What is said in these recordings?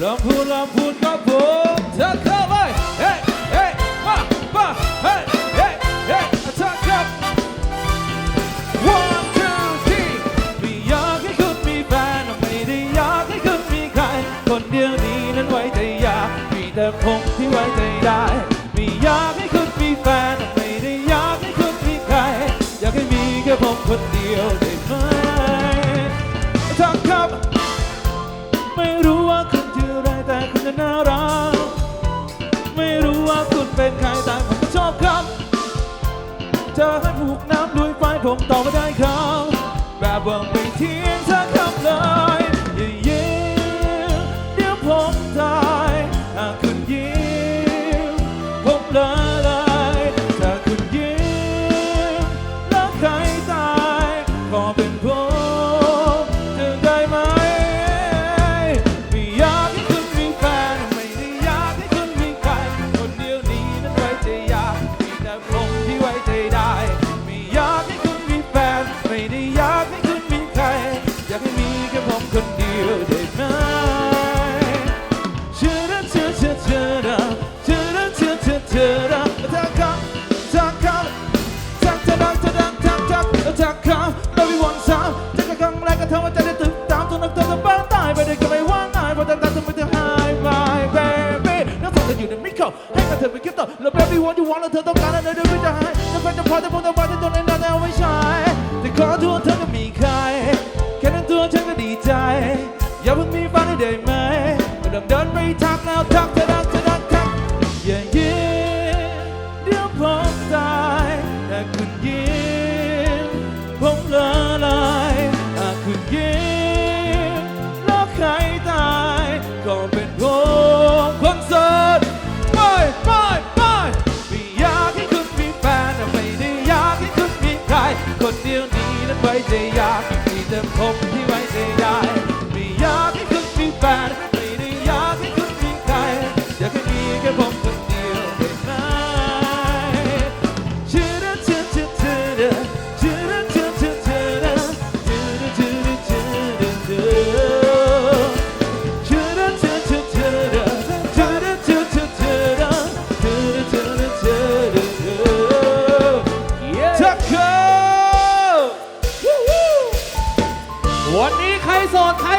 ลำพูนลำพูนครับผมเธอเข้าไปเฮ้เฮ้มามาเฮ้เฮ้เฮ้ยเธอครับ one two three ไม่อยากให้คุณมีแฟนไม่ได้อยากให้คุณมีใคร คนเดียวดีนั้นไว้ใจยากมีแต่ผมที่ไว้ใจได้ ธอให้ผูกน้ำด้วยไฟผมต่อไม่ได้ครับแบบว่าไม่เทียงสักคำเลยอย่ายิ้มเดี๋ยวผมตายถ้าคุณยิ้มผมละลายถ้าคุณยิ้มแล้วใครตายขอเป็นผมจะได้ไหมไม่อยากให้คุณมีแฟนไม่ได้อยากให้คุณมีใครคนเดียวนี้นั้นไว้ใจยากมีแต่ผมที่ไว้ใจได้ แล้ว baby what you want แล้วเธอต้องการอะไรเดี๋ยไม่จะให้จะเป็นจะพอจะพูดแต่ว่าจะตัวในนั้นเอาไม่ใช่แต่ขอโทษเธอก็มีใคร แค่นั้นตัวฉันก็ดีใจ อย่าเพิ่งมีฝันได้ไหมก็เริ่มเดินไปทักแล้วทักเธอ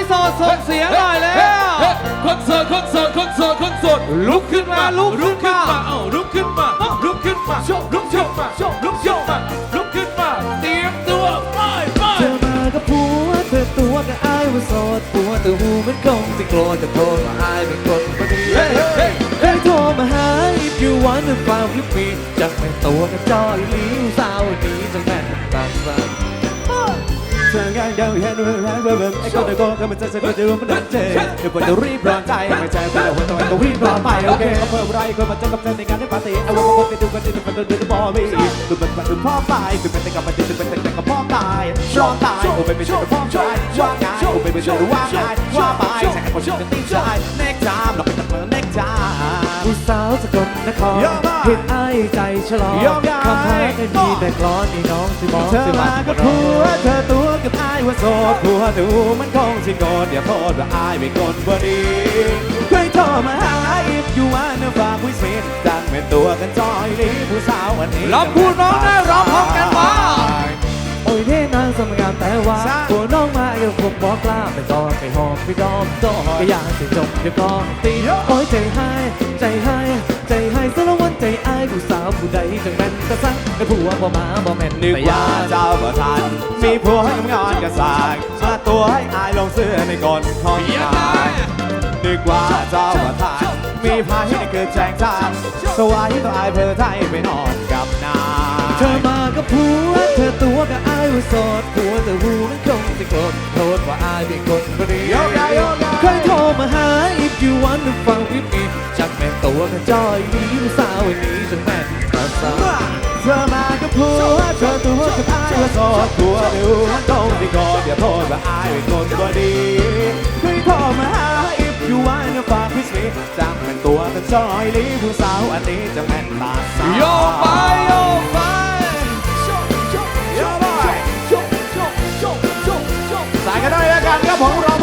โสดใครโสดส่งเสียงหน่อยแล้ว คนโสดคนโสดคนโสดคนโสดลุกขึ้นมาลุกขึ้นมาเอ้าลุกขึ้นมาลุกขึ้นมาลุกขึ้นมาลุกขึ้นมาลุกขึ้นมาเตรียมตัวไปไปเธอมากับผัวเธอตัวกับอายว่าโสดผัวแต่หูมันคงจะโกรธแต่โทษว่าอายเป็นคนพอดีเฮ้ยเฮ้ยเคยโทรมาหา if you want to find with me จากแม่ตัวกับจอยลิ้วสาวนี้ อง่ายเดียวเห็นว่าร้ายเบิ่มไอ้คนเดียวก็ก็มันจะจะก็จะรู้มันดันเจเดี๋ยวปวดจะรีบร้อนใจไม่ใจเพื่อหัวตัวต้องรีบร้อนไปโอเคเขาเพิ่มไรคนมาเจอกับเธอในงานในปาร์ตี้ไอ้ว่าคนไปดูกันดูกันดูดูบอมีดูเป็นแบบดูพ่อตายดูเป็นแต่กับมันดูเป็นแต่กับพ่อตายร้อนตายโอ้เป็นเป็นแต่กับพ่อตายว่าไงโอ้เป็นเป็นแต่ว่าไงว่าไปแข่งคนฉันจะตีใจ next time เราไปตัดมือ next time ผู้สาวสกลนคร ยอมได้เห็นไอ้ใจฉลองยอมได้คำพาไม่มีแต่กลอนนี่น้องสิมองเธอสิมามันกับผัวเธอตัวกับอายว่าโสดผัวแต่หูมันคงสิโกรธอย่าโทษว่าอายเป็นคนบ่ดีเคยโทรมาหา if you wanna fuck with me จังเป็นตัวกันจอยลีผู้สาววันนี้ลำพูนร้องได้ร้องพร้อมกันว่า โอ้ยเท่นางสมงามแต่ว่าใช่ผัวน้องมาอยู่ผมบอกกล้าไปก่อนไปหอมไปดอมต่อก็อยากจะจบเดี๋ยวก่อนตีโอ้ยใจให้ใจให้ใจ ใดจังแม่นกระซังไอ้ผัวบ่มาบ่แม่นนึกแต่ว่า ยาเจ้าบ่ทัน มีผัวให้งอนกระสากมาตัวให้อายลงเสื้อในก่อนของอายนึกว่าเจ้าบ่ทัน มีพายให้เกิดแจงทางสวายตัวอายเพื่อไทยไปนอนกับนาเธอมากับผัว เธอตัวกับอายว่าโสดผัวแต่หูมันคงจะโกรธโทษว่าอายเป็นคนบ่ดีโยกย้ายโยกย้าย เคยโทรมาหา if you want to fuck with me จักแม่นตัวกันจอยมี กับอายว่าโสดผัวเดี๋ยวมันต้องที่ก่อนอย่าโทษว่าอายเป็นคนบ่ดีเคยโทรมาหา if you wanna fuck with me จังเป็นตัวกันจอยลีผู้สาวอันนี้จะแม่นตาสาวโยกไปโยกไปสายกันได้แล้วกันครับผมเราไปเลย